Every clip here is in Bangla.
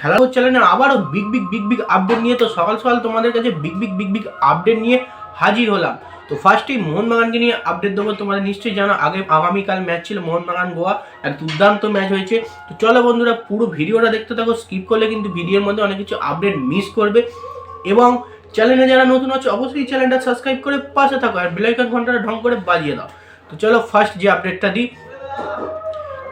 খেলা চ্যানেলে আবারও big big big big update নিয়ে তো সকাল সকাল তোমাদের কাছে big big big big update নিয়ে হাজির হলাম। তো ফার্স্টেই মোহনবাগানকে নিয়ে আপডেট দেবো তোমাদের নিশ্চয়ই জানো, আগে আগামীকাল ম্যাচ ছিল মোহনবাগান গোয়া, এক দুর্দান্ত ম্যাচ হয়েছে। তো চলো বন্ধুরা, পুরো ভিডিওটা দেখতে থাকো স্কিপ করলে কিন্তু ভিডিওর মধ্যে অনেক কিছু আপডেট মিস করবে। এবং চ্যানেলে যারা নতুন আছে, অবশ্যই চ্যানেলটা সাবস্ক্রাইব করে পাশে থাকো আর বেলাইকন ঘন্টাটা ঢং করে বাজিয়ে দাও। তো চলো ফার্স্ট যে আপডেটটা দিই,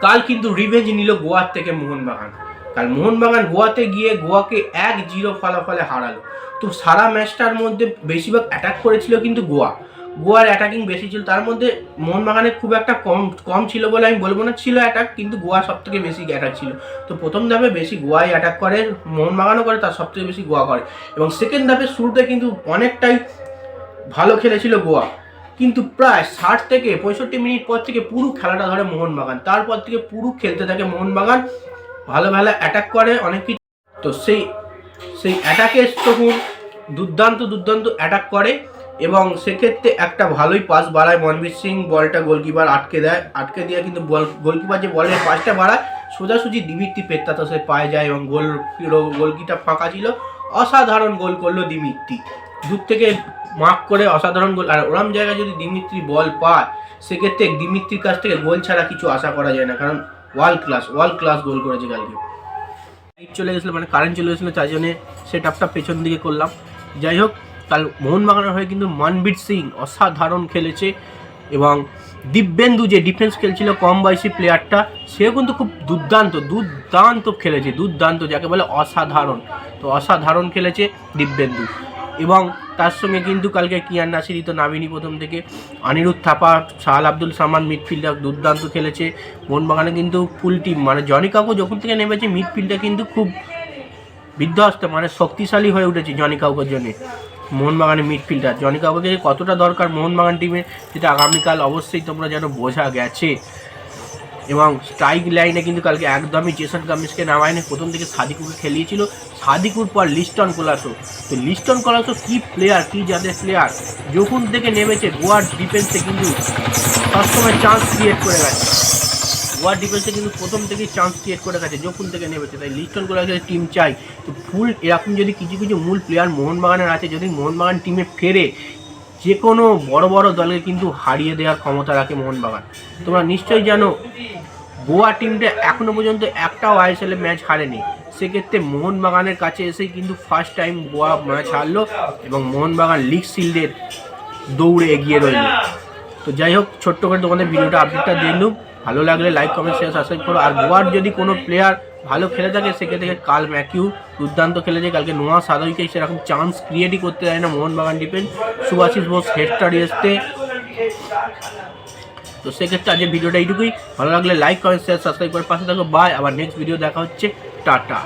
কাল কিন্তু রিভেঞ্জ নিল গোয়ার থেকে মোহনবাগান। কাল মোহনবাগান গোয়াতে গিয়ে গোয়াকে এক জিরো ফলাফলে হারালো। তো সারা ম্যাচটার মধ্যে বেশিরভাগ অ্যাটাক করেছিল কিন্তু গোয়া। গোয়ার অ্যাটাকিং বেশি ছিল, তার মধ্যে মোহনবাগানের খুব একটা কম কম ছিল বলে আমি বলব না ছিল অ্যাটাক কিন্তু গোয়া সব থেকে বেশি অ্যাটাক ছিল। তো প্রথম ধাপে বেশি গোয়াই অ্যাটাক করে, মোহনবাগানও করে, তার সব থেকে বেশি গোয়া করে। এবং সেকেন্ড ধাপে শুরুতে কিন্তু অনেকটাই ভালো খেলেছিল গোয়া। কিন্তু প্রায় ষাট থেকে পঁয়ষট্টি মিনিট পর থেকে পুরো খেলাটা ধরে মোহনবাগান। তারপর থেকে পুরো খেলতে থাকে মোহনবাগান। ভালো ভালো অ্যাটাক করে, অনেক কিছু। তো সেই সেই অ্যাটাকে তখন দুর্দান্ত দুর্দান্ত অ্যাটাক করে এবং সেক্ষেত্রে একটা ভালোই পাস বাড়ায় মনবীর সিং বলটা গোলকিপার আটকে দেয়। আটকে দিয়ে কিন্তু বল গোলকিপার যে বলের পাসটা বাড়ায়, সোজাসুজি দিমিত্রি পেত্তা তো সে পায়ে যায় এবং গোল গোলকিটা ফাঁকা ছিল। অসাধারণ গোল করল দিমিত্রি। দূর থেকে মার্ক করে অসাধারণ গোল আর ওরম জায়গায় যদি দিমিত্রি বল পায়, সেক্ষেত্রে দিমিত্রির কাছ থেকে গোল ছাড়া কিছু আশা করা যায় না। কারণ world class world class goal করেছে কালকে। লাইট চলে গেছিল মানে কারেন্ট চলে গেছিল তাই জন্যে সেট আপটা পেছন দিকে করলাম। যাই হোক, কাল মোহনবাগানের হয়ে কিন্তু মনবীর সিং অসাধারণ খেলেছে এবং দিব্যেন্দু যে ডিফেন্স খেলছিল কম বয়সী প্লেয়ারটা সেও কিন্তু খুব দুর্দান্ত দুর্দান্ত খেলেছে, দুর্দান্ত, যাকে বলে অসাধারণ। তো অসাধারণ খেলেছে দিব্যেন্দু। এবং তার সঙ্গে কিন্তু কালকে কিয়ান নাসিরি তো নামিনি প্রথম থেকে অনিরুদ্ধ থাপা শাহাল আব্দুল সামান মিডফিল্ডার দুর্দান্ত খেলেছে। মোহনবাগানে কিন্তু ফুল টিম মানে জনি কাকু যখন থেকে নেমেছে মিডফিল্ডটা কিন্তু খুব বিধ্বস্ত মানে শক্তিশালী হয়ে উঠেছে জনি কাউকের জন্য। মোহনবাগানের মিডফিল্ডার জনি কাউকে কতটা দরকার মোহনবাগান টিমে সেটা আগামীকাল অবশ্যই তোমরা যেন বোঝা গেছে। এবং স্ট্রাইক লাইনে কিন্তু কালকে একদমই জেসন কামিজকে নামায়নি প্রথম থেকে সাদিকুকে খেলিয়েছিল। সাদিকুর পর লিস্টন কোলাসো তো লিস্টন কোলাসো কি প্লেয়ার কি যাদের প্লেয়ার যখন থেকে নেমেছে, গোয়ার ডিফেন্সে কিন্তু সবসময় চান্স ক্রিয়েট করে গেছে। গোয়ার ডিফেন্সে কিন্তু প্রথম থেকেই চান্স ক্রিয়েট করে গেছে, যখন থেকে নেমেছে। তাই লিস্টন কোলাসের টিম চাই। তো ফুল এরকম যদি কিছু কিছু মূল প্লেয়ার মোহনবাগানের আছে, যদি মোহনবাগান টিমে ফেরে যে কোনো বড় বড় দলকে কিন্তু হারিয়ে দেওয়ার ক্ষমতা রাখে মোহনবাগান। তোমরা নিশ্চয়ই জানো, গোয়া টিমটা এখনও পর্যন্ত একটাও আইএসএল ম্যাচ হারেনি। সেক্ষেত্রে মোহনবাগানের কাছে এসেই কিন্তু ফার্স্ট টাইম গোয়া ম্যাচ হারলো এবং মোহনবাগান লিগ শিল্ডের দৌড়ে এগিয়ে রইল। তো যাই হোক, ছোট্ট করে তোমাদের ভিডিওটা আপডেটটা দিলুম। ভালো লাগলে লাইক কমেন্ট শেয়ার সাবস্ক্রাইব করো। আর গোয়ার যদি কোনো প্লেয়ার ভালো খেলে থাকে সেক্ষেত্রে কাল ম্যাকিউ, দুর্দান্ত খেলেছে, কালকে নোয়া সাদইকে সেরকম চান্স ক্রিয়েটই করতে দেয় না মোহনবাগান ডিফেন্স সুভাষিস বোস হেডস্টার এসতে তো সেক্ষেত্রে আজকে ভিডিওটা এইটুকুই। ভালো লাগলে লাইক কমেন্ট শেয়ার সাবস্ক্রাইব করে পাশে থাকো। বাই আবার নেক্সট ভিডিও দেখা হচ্ছে। টাটা।